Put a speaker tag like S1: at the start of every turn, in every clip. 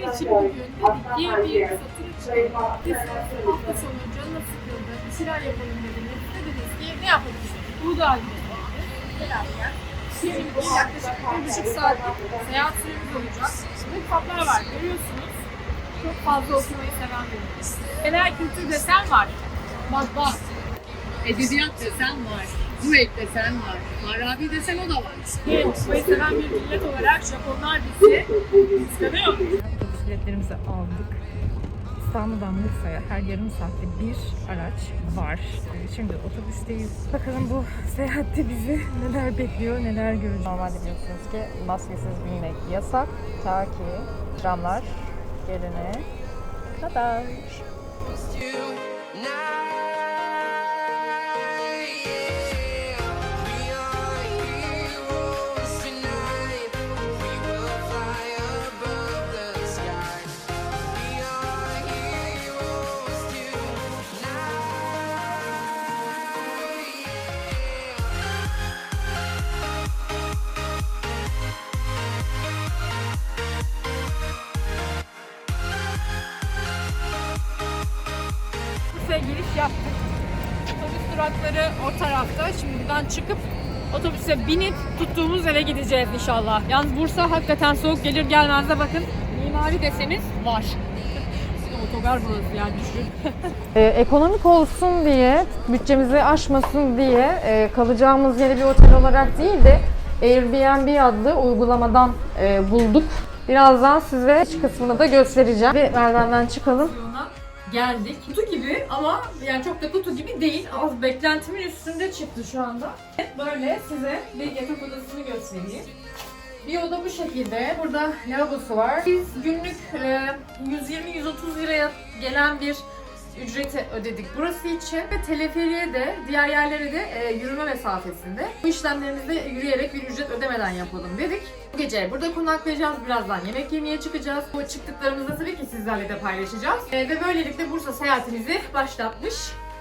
S1: için bir gün dedik ki bir satır için biz hafta sonu canına sıkıldı. Bir şeyler yapalım dediniz. Dediniz ki ne yapalım? Uludağ'a gidelim. Beraber. Şimdi yaklaşık bir buçuk saatlik seyahat süremiz olacak. Şimdi kitaplar var görüyorsunuz. Çok fazla okumayı seven biriyim. Genel kültür desen var. Bak.
S2: Edebiyat desen var. Duet desen var. Farabi desen o da var.
S1: Evet, okumayı seven bir millet olarak Japonlar bizi kıskanıyor.
S3: Biletlerimizi aldık. İstanbul'dan Bursa'ya her yarım saatte bir araç var. Ee, Şimdi otobüsteyiz. Bakalım bu seyahatte bizi neler bekliyor, neler göreceğiz. Normalde biliyorsunuz ki maskesiz binmek yasak. Ta ki tramlar gelene kadar.
S1: Yaptık. Otobüs durakları o tarafta. Şimdi buradan çıkıp otobüse binip tuttuğumuz eve gideceğiz inşallah. Yalnız Bursa hakikaten soğuk gelir gelmez de bakın mimari deseniz var. Otogar burası yani düşün.
S3: Ee, ekonomik olsun diye, bütçemizi aşmasın diye e, kalacağımız yeri bir otel olarak değil de Airbnb adlı uygulamadan e, bulduk. Birazdan size iç kısmını da göstereceğim. Bir merdivenden çıkalım.
S1: Geldik. Kutu gibi ama yani çok da kutu gibi değil. Az beklentimin üstünde çıktı şu anda. Böyle size bir yatak odasını göstereyim. Bir oda bu şekilde. Burada lavabosu var. Biz günlük e, 120-130 liraya gelen bir ücreti ödedik burası için ve teleferiye de diğer yerlere de e, yürüme mesafesinde. Bu işlemlerimizi yürüyerek bir ücret ödemeden yapalım dedik. Bu gece burada konaklayacağız. Birazdan yemek yemeye çıkacağız. Bu çıktıklarımızı tabii ki sizlerle de paylaşacağız. E, ve böylelikle Bursa seyahatimizi başlatmış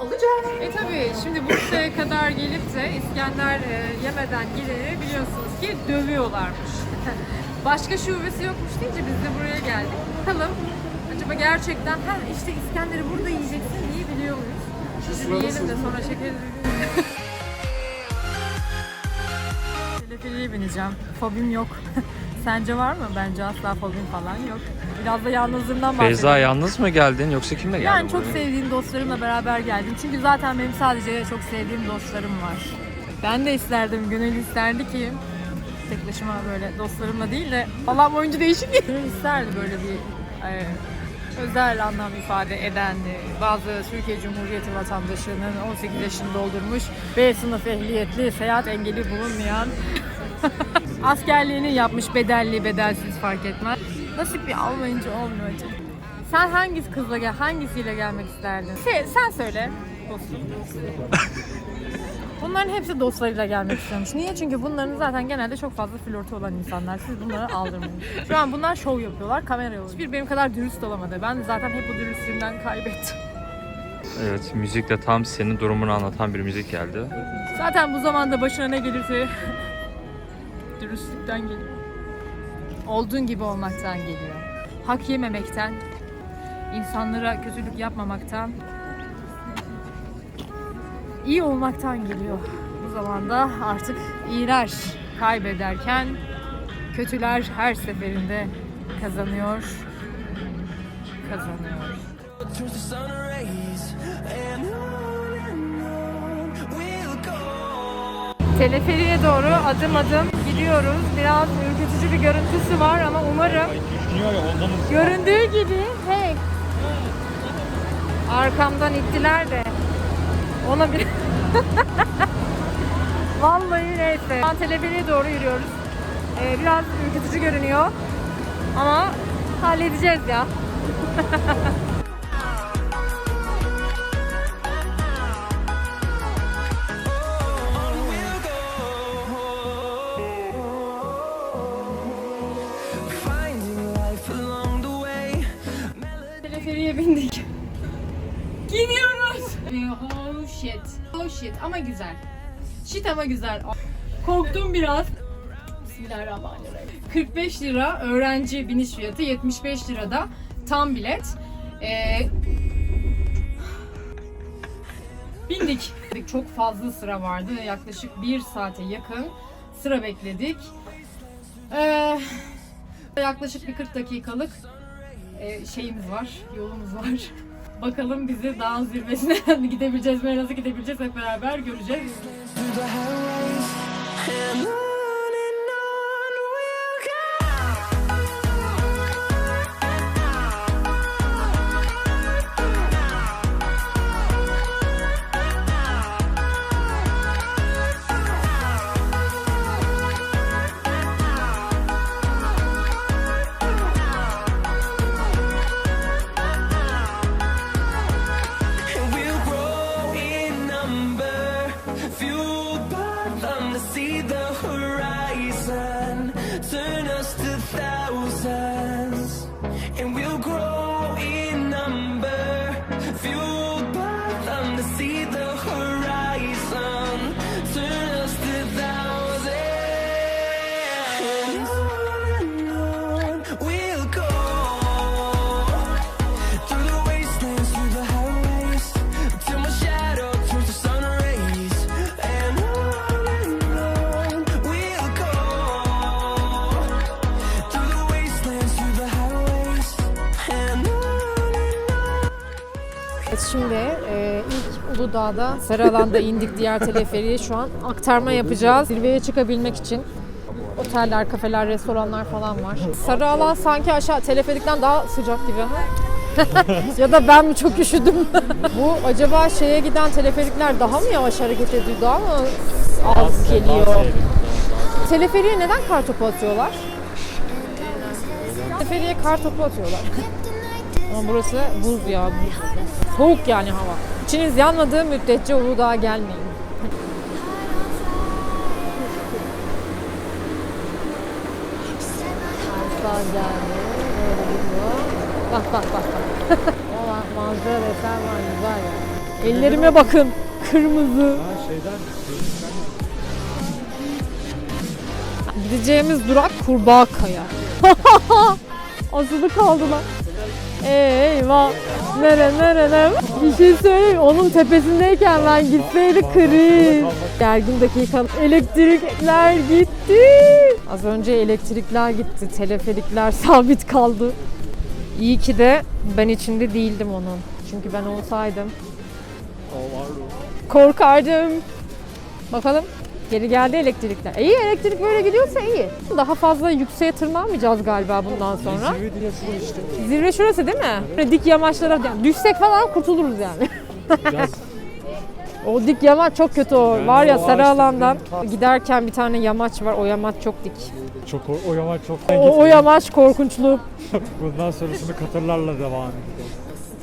S1: olacağız. E tabii şimdi Bursa'ya kadar gelip de İskender e, yemeden gideni biliyorsunuz ki dövüyorlarmış. Başka şubesi yokmuş deyince biz de buraya geldik. Bakalım acaba gerçekten ha işte İskender'i burada yiyeceksin diye biliyor muyuz? Şimdi bir yiyelim de sonra çekeriz. Teleferiye bineceğim. Fobim yok. Sence var mı? Bence asla fobim falan yok. Biraz da yalnızlığımdan bahsedelim.
S4: Beyza yalnız mı geldin yoksa kimle geldin
S1: Yani çok
S4: buraya?
S1: sevdiğim dostlarımla beraber geldim. Çünkü zaten benim sadece çok sevdiğim dostlarım var. Ben de isterdim, gönül isterdi ki tek başıma böyle dostlarımla değil de Allah'ım oyuncu değişik isterdi böyle bir e, özel anlam ifade eden bazı Türkiye Cumhuriyeti vatandaşının 18 yaşını doldurmuş B sınıf ehliyetli seyahat engeli bulunmayan askerliğini yapmış bedelli bedelsiz fark etmez. Nasip bir almayınca olmuyor acaba. Sen hangi kızla gel, hangisiyle gelmek isterdin? Sen, sen söyle dostum. Bunların hepsi dostlarıyla gelmek istiyormuş. Niye? Çünkü bunların zaten genelde çok fazla flörtü olan insanlar. Siz bunları aldırmayın. Şu an bunlar şov yapıyorlar, kamera yolu. Hiçbir benim kadar dürüst olamadı. Ben zaten hep bu dürüstlüğümden kaybettim.
S4: Evet müzikle tam senin durumunu anlatan bir müzik geldi.
S1: Zaten bu zamanda başına ne gelirse dürüstlükten geliyor. Olduğun gibi olmaktan geliyor. Hak yememekten, insanlara kötülük yapmamaktan, iyi olmaktan geliyor. Bu zamanda artık iyiler kaybederken kötüler her seferinde kazanıyor, kazanıyor. Teleferiye doğru adım adım gidiyoruz. Biraz ürkütücü bir görüntüsü var ama umarım göründüğü gibi hey arkamdan ittiler de ona bir vallahi neyse. Şu an teleferiye doğru yürüyoruz. Ee, biraz ürkütücü görünüyor ama halledeceğiz ya. Teleferiye bindik. Gidiyoruz. Oh shit. Oh shit ama güzel. Shit ama güzel. Korktum biraz.
S3: Bismillahirrahmanirrahim. 45 lira öğrenci biniş fiyatı, 75 lira da tam bilet. Ee, bindik. Çok fazla sıra vardı. Yaklaşık bir saate yakın sıra bekledik. Ee, yaklaşık bir 40 dakikalık e, şeyimiz var, yolumuz var. Bakalım bizi dağın zirvesine gidebileceğiz mi, nasıl gidebileceğiz hep beraber göreceğiz.
S1: Uludağ'da sarı alanda indik diğer teleferiye şu an aktarma yapacağız. Zirveye çıkabilmek için oteller, kafeler, restoranlar falan var. Sarı alan sanki aşağı teleferikten daha sıcak gibi ama. ya da ben mi çok üşüdüm? Bu acaba şeye giden teleferikler daha mı yavaş hareket ediyor, daha mı az geliyor? Teleferiye neden kar topu atıyorlar? Teleferiye kar topu atıyorlar. Ama burası buz ya. buz. Soğuk yani hava. İçiniz yanmadığı müddetçe Uludağ'a gelmeyin. Bak bak bak bak. ma- manzara desen var güzel ya. Ellerime bakın. Kırmızı. Gideceğimiz durak Kurbağa Kaya. Asılı kaldılar. Eyvah. Nere nere nere. Bir şey söyleyeyim. Onun tepesindeyken ben gitseydik kriz. Gergin dakika. Elektrikler gitti. Az önce elektrikler gitti. Teleferikler sabit kaldı. İyi ki de ben içinde değildim onun. Çünkü ben olsaydım. Korkardım. Bakalım. Geri geldi elektrikler. İyi elektrik böyle gidiyorsa iyi. Daha fazla yükseğe tırmanmayacağız galiba bundan sonra. Zirve şurası değil mi? Böyle dik yamaçlara yani düşsek falan kurtuluruz yani. o dik yamaç çok kötü o. var ya
S5: o
S1: sarı alandan giderken bir tane yamaç var. O yamaç çok dik.
S5: Çok o, o yamaç çok
S1: O, o yamaç korkunçlu.
S5: Bundan sonrasını katırlarla devam edeceğiz.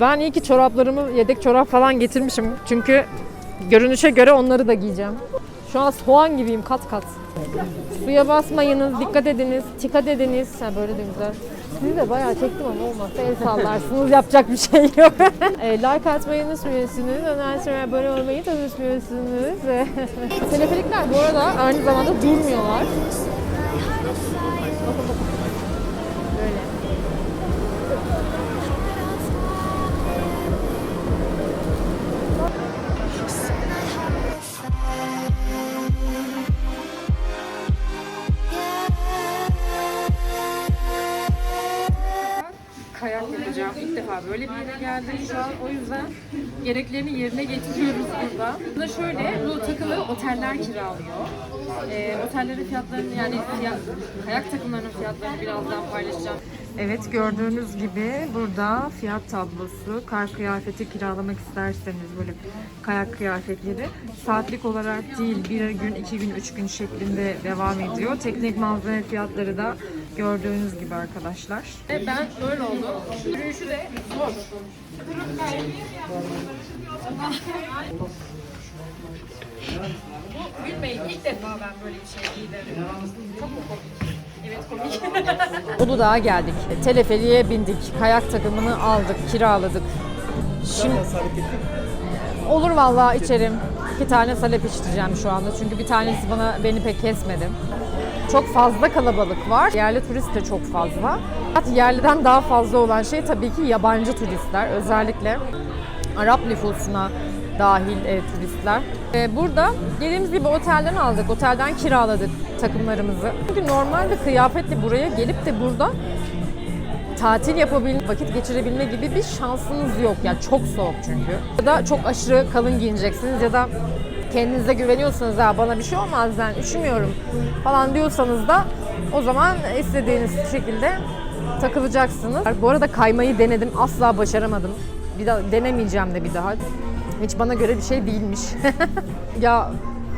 S1: Ben iyi ki çoraplarımı yedek çorap falan getirmişim. Çünkü görünüşe göre onları da giyeceğim. Şu an soğan gibiyim kat kat. Suya basmayınız, dikkat ediniz, dikkat ediniz. Ha böyle de güzel. Sizi de bayağı çektim ama olmazsa el sallarsınız. Yapacak bir şey yok. e, like atmayı unutmuyorsunuz. Ondan sonra abone olmayı da unutmuyorsunuz. Teleferikler bu arada aynı zamanda durmuyorlar. Kayak yapacağım. İlk defa böyle bir yere geldim şu an. O yüzden gereklerini yerine getiriyoruz burada. Burada şöyle bu takılı oteller kiralıyor. Ee, otellerin fiyatlarını yani kayak takımlarının fiyatlarını birazdan paylaşacağım. Evet gördüğünüz gibi burada fiyat tablosu, kar kıyafeti kiralamak isterseniz böyle kayak kıyafetleri saatlik olarak değil bir gün, iki gün, üç gün şeklinde devam ediyor. Teknik malzeme fiyatları da gördüğünüz gibi arkadaşlar. Ve ben böyle oldum. Yürüyüşü de zor. Bu gülmeyin ilk defa ben böyle bir şey giydim. Çok mu komik? Evet komik. Uludağ'a geldik. Teleferiye bindik. Kayak takımını aldık, kiraladık. Şimdi Olur vallahi içerim. İki tane salep içeceğim şu anda. Çünkü bir tanesi bana beni pek kesmedi. Çok fazla kalabalık var. Yerli turist de çok fazla. Hatta yerliden daha fazla olan şey tabii ki yabancı turistler. Özellikle Arap nüfusuna dahil e, turistler. E, burada dediğimiz gibi otelden aldık. Otelden kiraladık takımlarımızı. Çünkü normalde kıyafetle buraya gelip de burada tatil yapabilme, vakit geçirebilme gibi bir şansınız yok. Yani çok soğuk çünkü. Ya da çok aşırı kalın giyineceksiniz ya da kendinize güveniyorsanız ya bana bir şey olmaz ben üşümüyorum falan diyorsanız da o zaman istediğiniz şekilde takılacaksınız. Bu arada kaymayı denedim asla başaramadım. Bir daha denemeyeceğim de bir daha. Hiç bana göre bir şey değilmiş. ya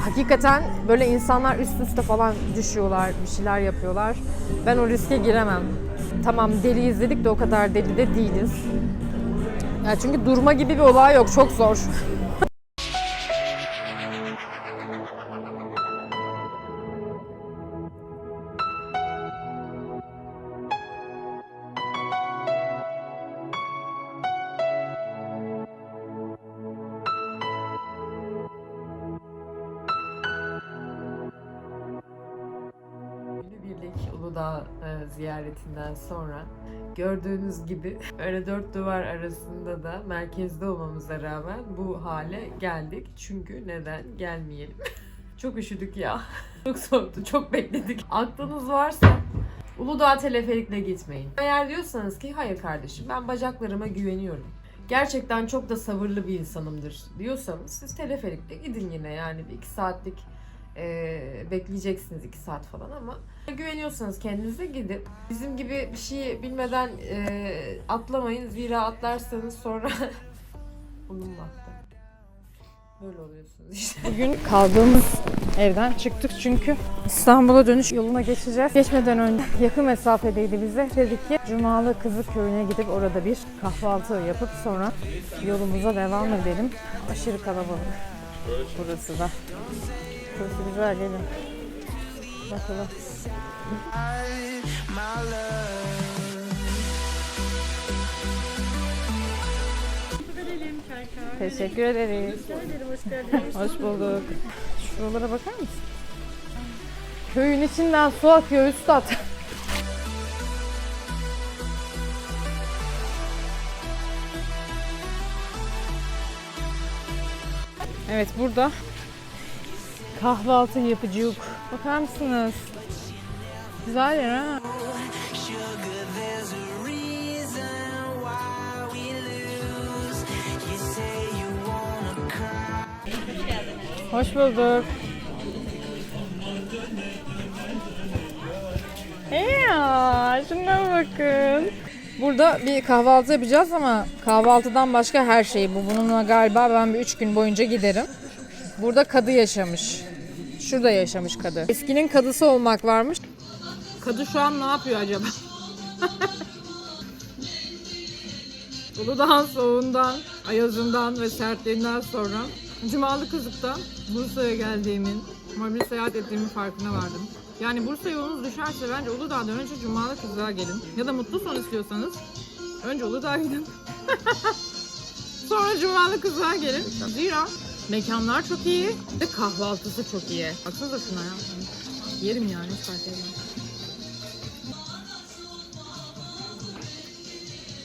S1: hakikaten böyle insanlar üst üste falan düşüyorlar, bir şeyler yapıyorlar. Ben o riske giremem. Tamam deli izledik de o kadar deli de değiliz. Ya çünkü durma gibi bir olay yok, çok zor.
S6: Uludağ e, ziyaretinden sonra gördüğünüz gibi öyle dört duvar arasında da merkezde olmamıza rağmen bu hale geldik. Çünkü neden gelmeyelim? çok üşüdük ya. Çok soğuktu, çok bekledik. Aklınız varsa Uludağ teleferikle gitmeyin. Eğer diyorsanız ki hayır kardeşim ben bacaklarıma güveniyorum. Gerçekten çok da sabırlı bir insanımdır diyorsanız siz teleferikle gidin yine yani bir iki saatlik e, bekleyeceksiniz iki saat falan ama güveniyorsanız kendinize gidin. Bizim gibi bir şeyi bilmeden e, atlamayın. Zira atlarsanız sonra bunun vakti. Böyle oluyorsunuz işte.
S1: Bugün kaldığımız evden çıktık çünkü İstanbul'a dönüş yoluna geçeceğiz. Geçmeden önce yakın mesafedeydi bize. Dedik ki Cumalı Kızı Köyü'ne gidip orada bir kahvaltı yapıp sonra yolumuza devam edelim. Aşırı kalabalık. Burası da. Burası güzel gelin. Bakalım. Teşekkür ederiz. hoş bulduk. Şuralara bakar mısın? Köyün içinden su akıyor üstad. Evet burada kahvaltı yapıcıyık. Bakar mısınız? Güzel yer ha. Hoş bulduk. Ya şuna bakın. Burada bir kahvaltı yapacağız ama kahvaltıdan başka her şey bu. Bununla galiba ben bir üç gün boyunca giderim. Burada kadı yaşamış. Şurada yaşamış kadı. Eskinin kadısı olmak varmış. Kadı şu an ne yapıyor acaba? Uludağ'ın soğuğundan, ayazından ve sertliğinden sonra Cumalı Kızık'ta Bursa'ya geldiğimin, mobil seyahat ettiğimin farkına vardım. Yani Bursa yolunuz düşerse bence Uludağ'dan önce Cumalı Kızık'a gelin. Ya da mutlu son istiyorsanız önce Uludağ'a gidin. Sonra Cumalı Kızık'a gelin. Zira mekanlar çok iyi ve kahvaltısı çok iyi. Baksanıza şuna ya. Yerim yani fark.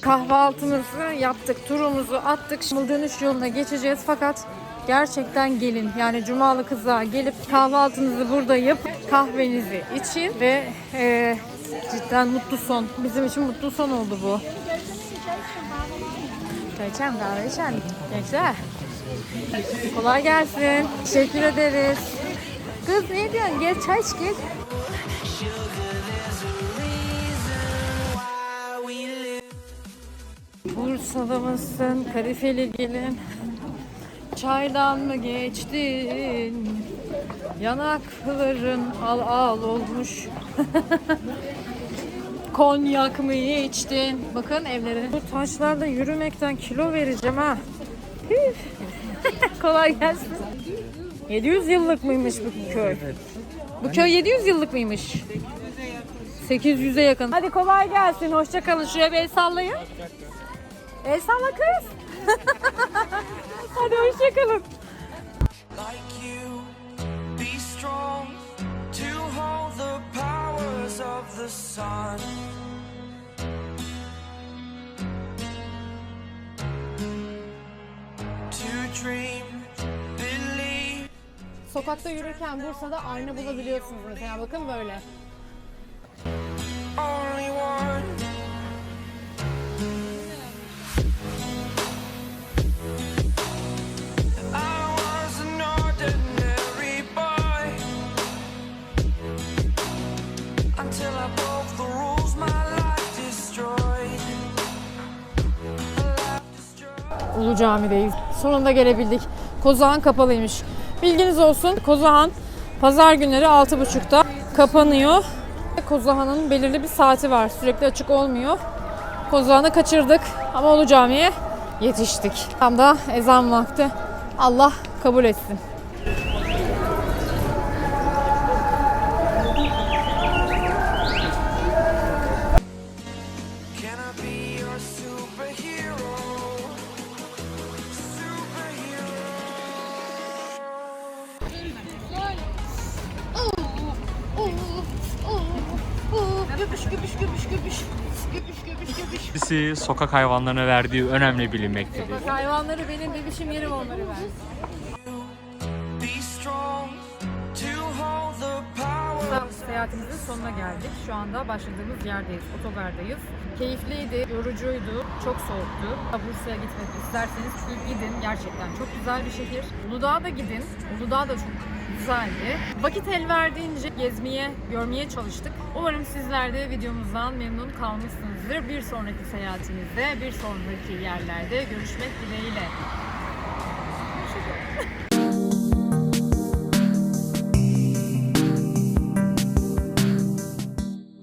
S1: Kahvaltımızı yaptık, turumuzu attık. Şimdi dönüş yoluna geçeceğiz fakat gerçekten gelin. Yani Cumalı Kızığa gelip kahvaltınızı burada yapıp kahvenizi için ve e, cidden mutlu son. Bizim için mutlu son oldu bu. İçelim, kahve içelim. Gençler. Kolay gelsin. Teşekkür ederiz. Kız ne diyorsun? Gel çay iç gel. Bursalı mısın? Kalifeli gelin. Çaydan mı geçtin? Yanakların al al olmuş. Konyak mı içtin? Bakın evlerine. Bu taşlarda yürümekten kilo vereceğim ha. Üf. Kolay gelsin. 700 yıllık mıymış bu köy? Bu köy 700 yıllık mıymış? 800'e yakın. Hadi kolay gelsin. Hoşça kalın. Şuraya bir el sallayın. El salla kız. Hadi hoşça kalın.
S7: like you.
S1: Sokakta yürürken Bursa'da ayna bulabiliyorsunuz mesela. Bakın böyle. Ulu Cami'deyiz. Sonunda gelebildik. Kozağan kapalıymış. Bilginiz olsun. Kozağan pazar günleri 6.30'da kapanıyor. Kozağan'ın belirli bir saati var. Sürekli açık olmuyor. Kozağan'ı kaçırdık ama Ulu Cami'ye yetiştik. Tam da ezan vakti. Allah kabul etsin.
S4: Sokak hayvanlarına verdiği önemli bilinmektedir.
S1: Sokak hayvanları benim bebişim yerim onları ver. Seyahatimizin sonuna geldik. Şu anda başladığımız yerdeyiz. Otogardayız. Keyifliydi, yorucuydu, çok soğuktu. Bursa'ya gitmek isterseniz gidin. Gerçekten çok güzel bir şehir. Uludağ'a da gidin. Uludağ da çok güzeldi. Vakit el verdiğince gezmeye, görmeye çalıştık. Umarım sizler de videomuzdan memnun kalmışsınızdır. Bir sonraki seyahatimizde, bir sonraki yerlerde görüşmek dileğiyle.